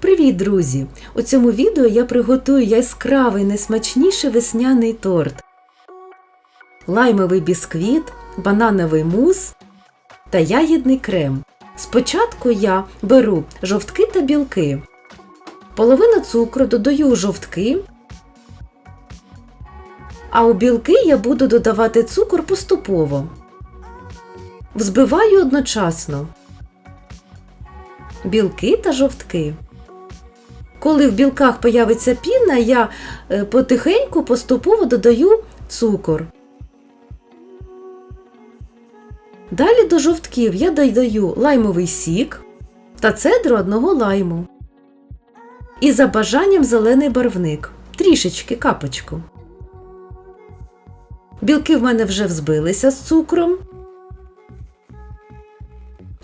Привіт, друзі! У цьому відео я приготую яскравий найсмачніший весняний торт. Лаймовий бісквіт, банановий мус та ягідний крем. Спочатку я беру жовтки та білки. Половину цукру додаю у жовтки, а у білки я буду додавати цукор поступово. Взбиваю одночасно білки та жовтки. Коли в білках появиться піна, я е, потихеньку поступово додаю цукор. Далі до жовтків я додаю лаймовий сік та цедру одного лайму. І за бажанням зелений барвник. Трішечки капочку. Білки в мене вже взбилися з цукром.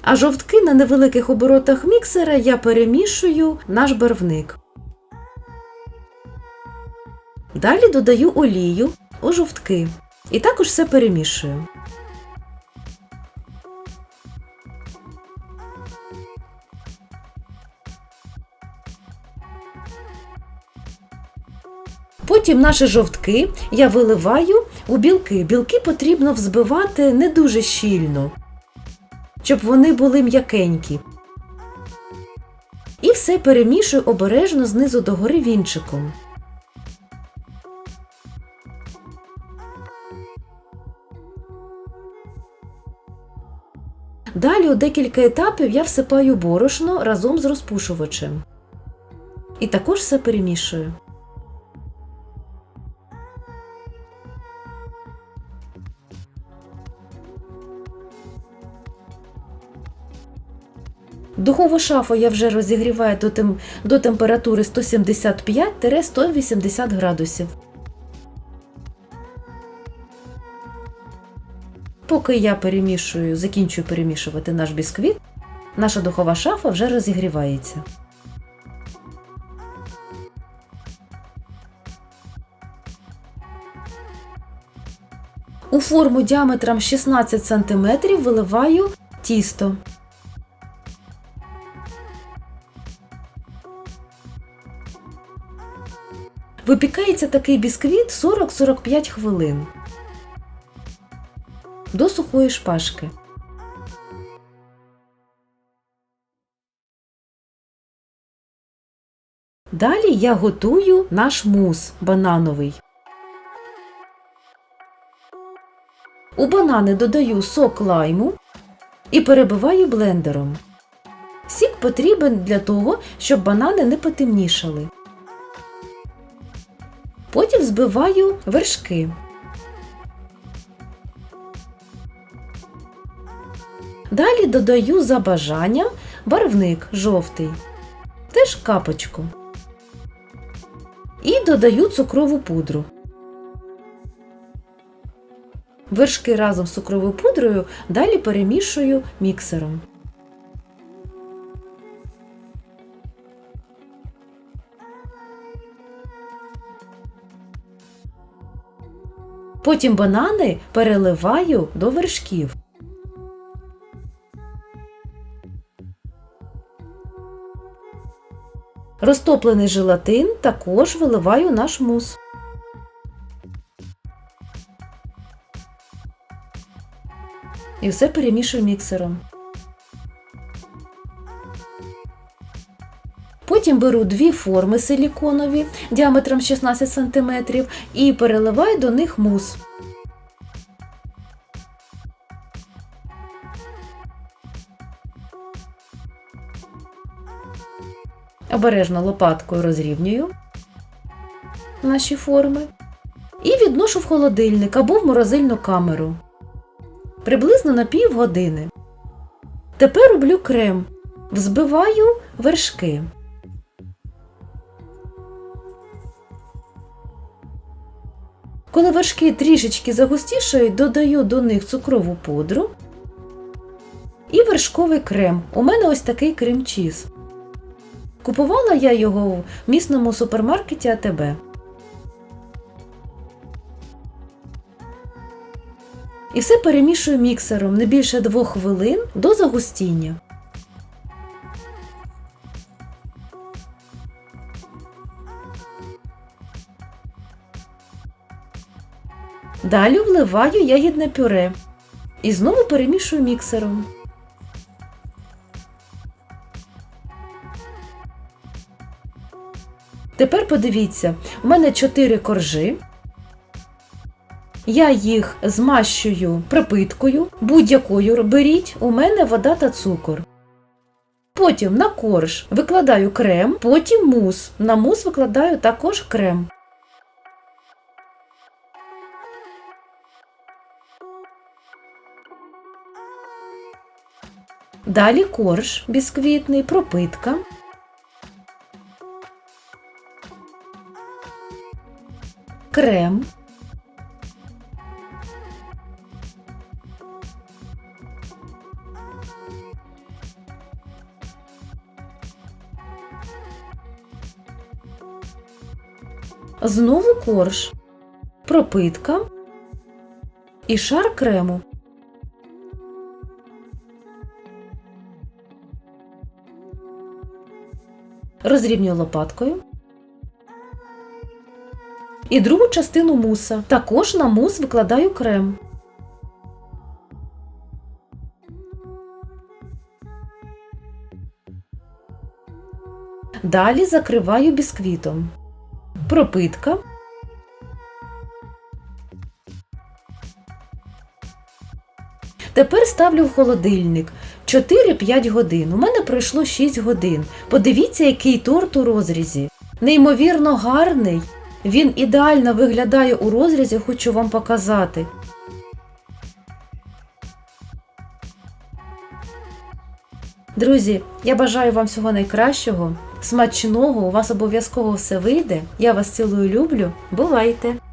А жовтки на невеликих оборотах міксера я перемішую наш барвник. Далі додаю олію у жовтки і також все перемішую. Потім наші жовтки я виливаю у білки. Білки потрібно взбивати не дуже щільно, щоб вони були м'якенькі. І все перемішую обережно знизу догори вінчиком. Далі у декілька етапів я всипаю борошно разом з розпушувачем. І також все перемішую. Духову шафу я вже розігріваю до, тем... до температури 175-180 градусів. Поки я перемішую, закінчую перемішувати наш бісквіт, наша духова шафа вже розігрівається. У форму діаметром 16 см виливаю тісто. Випікається такий бісквіт 40-45 хвилин до сухої шпажки. Далі я готую наш мус банановий. У банани додаю сок лайму і перебиваю блендером. Сік потрібен для того, щоб банани не потемнішали. Збиваю вершки. Далі додаю за бажанням барвник жовтий, теж капочку. І додаю цукрову пудру. Вершки разом з цукровою пудрою далі перемішую міксером. Потім банани переливаю до вершків. Розтоплений желатин також виливаю наш мус. І все перемішую міксером. Потім беру дві форми силіконові діаметром 16 см і переливаю до них мус. Обережно лопаткою розрівнюю наші форми і відношу в холодильник або в морозильну камеру. Приблизно на пів години. Тепер роблю крем. Взбиваю вершки. Коли вершки трішечки загустішають, додаю до них цукрову пудру і вершковий крем. У мене ось такий крем-чіз. Купувала я його в місному супермаркеті АТБ. І все перемішую міксером не більше 2 хвилин до загустіння. Далі вливаю ягідне пюре і знову перемішую міксером. Тепер подивіться, у мене 4 коржі. Я їх змащую пропиткою, будь-якою беріть, у мене вода та цукор. Потім на корж викладаю крем, потім мус. На мус викладаю також крем. Далі корж бісквітний, пропитка. Крем. Знову корж, пропитка і шар крему. Розрівнюю лопаткою. І другу частину муса. Також на мус викладаю крем. Далі закриваю бісквітом. Пропитка. Тепер ставлю в холодильник 4-5 годин. У мене пройшло 6 годин. Подивіться, який торт у розрізі. Неймовірно гарний. Він ідеально виглядає у розрізі, хочу вам показати. Друзі, я бажаю вам всього найкращого, смачного, у вас обов'язково все вийде. Я вас цілую люблю. Бувайте!